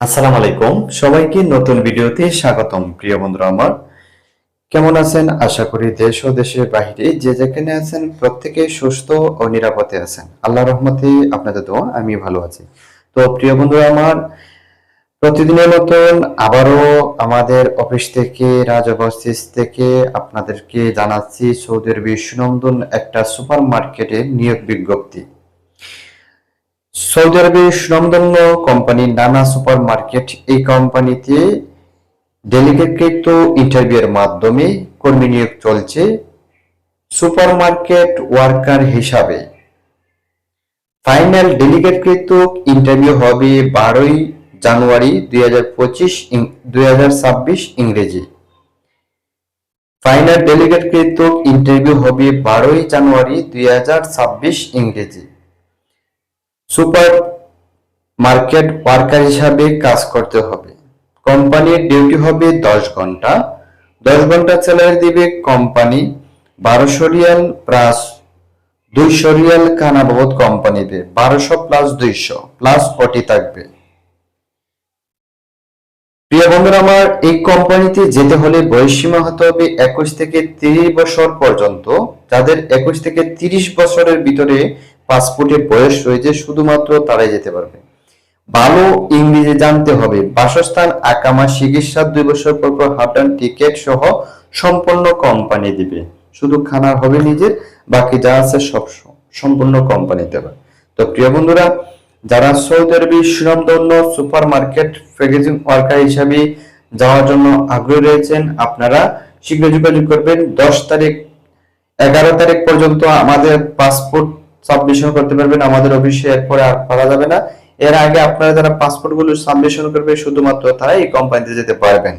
আসসালামু আলাইকুম। সবাইকে নতুন ভিডিওতে স্বাগতম। প্রিয় বন্ধুরা আমার, কেমন আছেন? আশা করি দেশ ও দেশের বাইরে যে যেখানে আছেন প্রত্যেকে সুস্থ ও নিরাপদে আছেন। আল্লাহ রহমতে আপনাদের দোয়া, আমি ভালো আছি। তো প্রিয় বন্ধুরা আমার, প্রতিদিনের মতন আবারও আমাদের অফিস থেকে রাজ অফিস থেকে আপনাদেরকে জানাচ্ছি সৌদি আরবের সুনন্দন একটা সুপার মার্কেটে নিয়োগ বিজ্ঞপ্তি। সৌদি আরবের সুনামধন্য কোম্পানি নানা সুপার মার্কেট এই কোম্পানিতে ডেলিগেটকৃত ইন্টারভিউয়ের মাধ্যমে কর্মী নিয়োগ চলছে সুপার মার্কেট ওয়ার্কার হিসাবে। ফাইনাল ডেলিগেটকৃত ইন্টারভিউ হবে বারোই জানুয়ারি দুই হাজার পঁচিশ ইংরেজি। ফাইনাল ডেলিগেটকৃত ইন্টারভিউ হবে বারোই জানুয়ারি দুই হাজার ছাব্বিশ ইংরেজি। সুপার মার্কেট ওয়ার্কার হিসাবে কাজ করতে হবে। কোম্পানির ডিউটি হবে দশ ঘণ্টা। দশ ঘণ্টা স্যালারি দিবে কোম্পানি। বারোশো রিয়াল প্লাস দুইশো রিয়াল খানা বাবদ কোম্পানি দেবে। বারোশো প্লাস দুইশো প্লাস ওটি থাকবে। প্রিয় বন্ধুরা, আমার এই কোম্পানিতে যেতে হলে বয়সীমা হতে হবে একুশ থেকে তিরিশ বছর পর্যন্ত। যাদের একুশ থেকে তিরিশ বছরের ভিতরে পাসপোর্টের বয়স রয়েছে, শুধুমাত্র তারাই যেতে পারবে। ভালো ইংরেজি জানতে হবে। বাসস্থান, আকামা চিকিৎসা দুই বছর পর পর হাফটান টিকিট সহ সম্পূর্ণ কোম্পানি দিবে। শুধু খানার হবে নিজের, বাকি যা আছে সব সম্পূর্ণ কোম্পানি দেবে তো প্রিয় বন্ধুরা, যারা সৌদি আরবি সুনামধন্য সুপার মার্কেট প্যাকেজিং ওয়ার্কার হিসাবে যাওয়ার জন্য আগ্রহী রয়েছেন, আপনারা শীঘ্র যোগাযোগ করবেন। দশ তারিখ, এগারো তারিখ পর্যন্ত আমাদের পাসপোর্ট সাবমিশন করতে পারবেন। আমাদের অফিসে এরপরে আর পাওয়া যাবে না। এর আগে আপনারা যারা পাসপোর্টগুলো সাবমিশন করবে, শুধুমাত্র তারা এই কোম্পানিতে যেতে পারবেন।